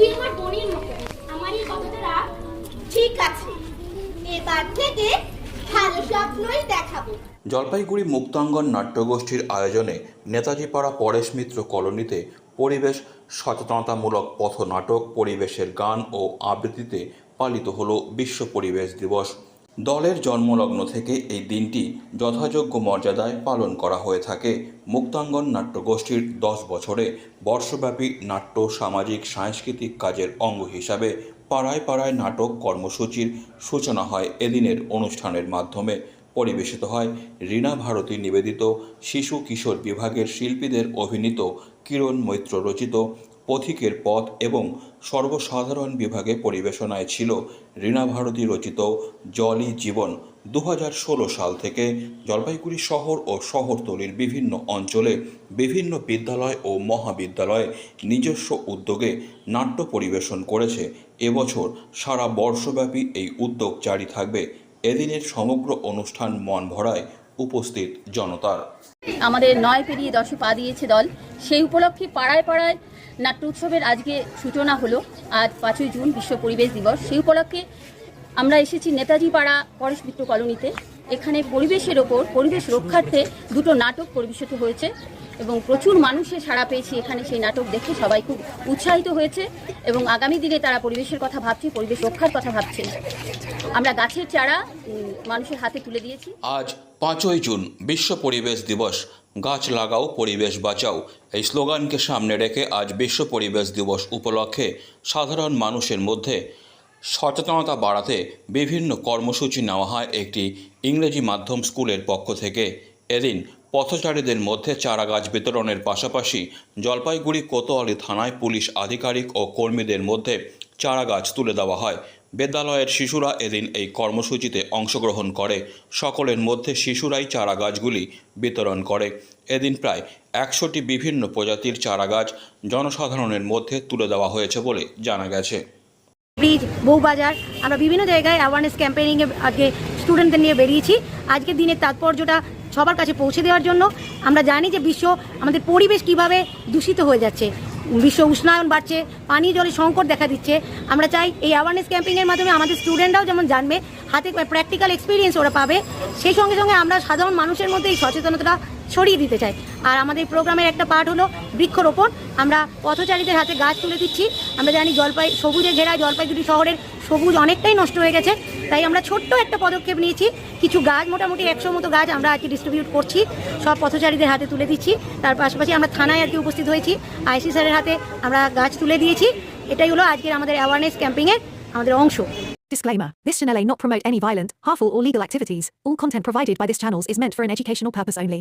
তুই আমার বোনের মতো। আমারই কথাটা রাখ। ঠিক আছে। এবার থেকে ভালো স্বপ্নই দেখাবো। জলপাইগুড়ি মুক্তাঙ্গন নাট্যগোষ্ঠীর আয়োজনে নেতাজি পাড়া পরেশ মিত্র কলোনিতে পরিবেশ সচেতনতামূলক পথনাটক পরিবেশের গান ও আবৃত্তিতে পালিত হলো বিশ্ব পরিবেশ দিবস। দলের জন্মলগ্ন থেকে এই দিনটি যথাযোগ্য মর্যাদায় পালন করা হয়ে থাকে। মুক্তাঙ্গন নাট্যগোষ্ঠীর দশ বছরে বর্ষব্যাপী নাট্য, সামাজিক, সাংস্কৃতিক কাজের অঙ্গ হিসাবে পাড়ায় পাড়ায় নাটক কর্মসূচির সূচনা হয়। এদিনের অনুষ্ঠানের মাধ্যমে পরিবেশিত হয় রীনা ভারতী নিবেদিত শিশু কিশোর বিভাগের শিল্পীদের অভিনীত কিরণ মৈত্র রচিত পথিকের পথ এবং সর্বসাধারণ বিভাগে পরিবেশনায় ছিল রীনা ভারতী রচিত জলই জীবন দু হাজার ষোলো সাল থেকে জলপাইগুড়ি শহর ও শহরতলির বিভিন্ন অঞ্চলে বিভিন্ন বিদ্যালয় ও মহাবিদ্যালয়ে নিজস্ব উদ্যোগে নাট্য পরিবেশন করেছে। এবছর সারা বর্ষব্যাপী এই উদ্যোগ জারি থাকবে। এদিনের সমগ্র অনুষ্ঠান মন ভরায় উপস্থিত জনতার। আমাদের নয় পেরিয়ে দশে পা দিয়েছে দল। সেই উপলক্ষে পাড়ায় পাড়ায় নাট্য উৎসবের আজকে সূচনা হলো। আজ পাঁচই জুন বিশ্ব পরিবেশ দিবস। সেই উপলক্ষে আমরা এসেছি নেতাজি পাড়া পরেশ মিত্র কলোনিতে। এখানে পরিবেশের ওপর, পরিবেশ রক্ষার্থে দুটো নাটক পরিবেশিত হয়েছে। এবং প্রচুর মানুষের সাড়া পেয়েছি এখানে সেই নাটক দেখে। সবাই খুব উৎসাহিত হয়েছে এবং আগামী দিনে তারা পরিবেশের কথা ভাবছে, পরিবেশ রক্ষার কথা ভাবছে আমরা গাছের চারা মানুষের হাতে তুলে দিয়েছি। আজ পাঁচই জুন, বিশ্ব পরিবেশ দিবস। গাছ লাগাও, পরিবেশ বাঁচাও। এই স্লোগানকে সামনে রেখে আজ বিশ্ব পরিবেশ দিবস উপলক্ষে সাধারণ মানুষের মধ্যে সচেতনতা বাড়াতে বিভিন্ন কর্মসূচি নেওয়া হয় একটি ইংরেজি মাধ্যম স্কুলের পক্ষ থেকে। এদিন পথচারীদের মধ্যে চারা গাছ বিতরণের পাশাপাশি জলপাইগুড়ি কোতোয়ালি থানায় পুলিশ আধিকারিক ও কর্মীদের মধ্যে চারা গাছ তুলে দেওয়া হয়। বিদ্যালয়ের শিশুরা এদিন এই কর্মসূচিতে অংশগ্রহণ করে। সকলের মধ্যে শিশুরাই চারা গাছগুলি বিতরণ করে। এদিন প্রায় একশোটি বিভিন্ন প্রজাতির চারা গাছ জনসাধারণের মধ্যে তুলে দেওয়া হয়েছে বলে জানা গেছে। ব্রিজ, বউবাজার, আমরা বিভিন্ন জায়গায় অ্যাওয়ারনেস ক্যাম্পেইনিংয়ে আজকে স্টুডেন্টদের নিয়ে বেরিয়েছি। আজকের দিনের তাৎপর্যটা সবার কাছে পৌঁছে দেওয়ার জন্য। আমরা জানি যে বিশ্ব, আমাদের পরিবেশ কীভাবে দূষিত হয়ে যাচ্ছে। বিশ্ব উষ্ণায়ন বাড়ছে, পানীয় জলের সংকট দেখা দিচ্ছে। আমরা চাই এই অ্যাওয়ারনেস ক্যাম্পেইনের মাধ্যমে আমাদের স্টুডেন্টরাও যেমন জানবে, হাতে প্র্যাকটিক্যাল এক্সপিরিয়েন্স ওরা পাবে। সেই সঙ্গে সঙ্গে আমরা সাধারণ মানুষের মধ্যে এই সচেতনতাটা ছড়িয়ে দিতে চাই। আর আমাদের প্রোগ্রামের একটা পার্ট হলো বৃক্ষরোপণ। আমরা পথচারীদের হাতে গাছ তুলে দিচ্ছি। আমরা জানি জলপাই সবুজে ঘেরা জলপাইগুড়ি শহরের সবুজ অনেকটাই নষ্ট হয়ে গেছে। তাই আমরা ছোট্ট একটা পদক্ষেপ নিয়েছি। কিছু গাছ মোটামুটি একশো মতো গাছ আমরা আজকে ডিস্ট্রিবিউট করছি। সব পথচারীদের হাতে তুলে দিচ্ছি। তার পাশাপাশি আমরা থানায় আর কি উপস্থিত হয়েছি। আইসি স্যারের হাতে আমরা গাছ তুলে দিয়েছি। এটাই হলো আজকের আমাদের অ্যাওয়ারনেস ক্যাম্পিংয়ের আমাদের অংশ। Disclaimer This channel may not promote any violent, harmful, or legal activities. All content provided by this channel is meant for an educational purpose only.